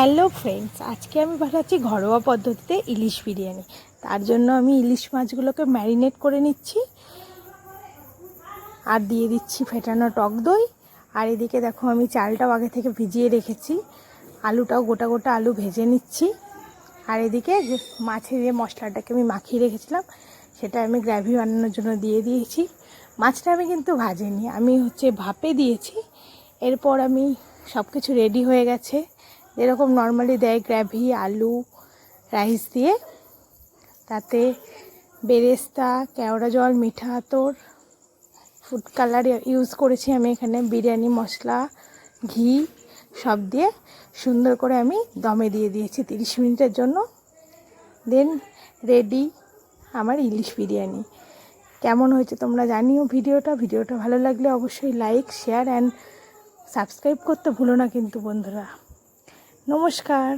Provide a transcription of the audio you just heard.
Hello friends আজকে আমি বানাচ্ছি ঘরোয়া পদ্ধতিতে ইলিশ বিরিয়ানি। তার জন্য আমি ইলিশ মাছগুলোকে ম্যারিনেট করে নিচ্ছি। আর দিয়ে দিচ্ছি ফেটানো টক দই। আর এদিকে দেখো, আমি চালটাও আগে থেকে ভিজিয়ে রেখেছি। আলুটাও গোটা গোটা আলু ভেজে নিচ্ছি। আর এদিকে মাছের যে মশলাটাকে আমি মাখিয়ে রেখেছিলাম, সেটা আমি গ্রেভি বানানোর জন্য দিয়ে দিয়েছি। মাছটা আমি কিন্তু ভাজিনি, আমি হচ্ছে ভাপে দিয়েছি। এরপর আমি সব কিছু রেডি হয়ে গেছে। যেরকম নর্মালি দেয় গ্র্যাভি আলু রাইস দিয়ে। তাতে বেরেস্তা, কেওড়া জল, মিঠা আতর ফুড কালার ইউজ করেছি আমি এখানে, বিরিয়ানি, মশলা, ঘি সব দিয়ে। সুন্দর করে আমি দমে দিয়ে দিয়েছি তিরিশ মিনিটের জন্য। দেন রেডি আমার ইলিশ বিরিয়ানি। কেমন হয়েছে তোমরা জানিও ভিডিওটা। ভিডিওটা ভালো লাগলে অবশ্যই লাইক শেয়ার অ্যান্ড সাবস্ক্রাইব করতে ভুলো না কিন্তু বন্ধুরা। নমস্কার।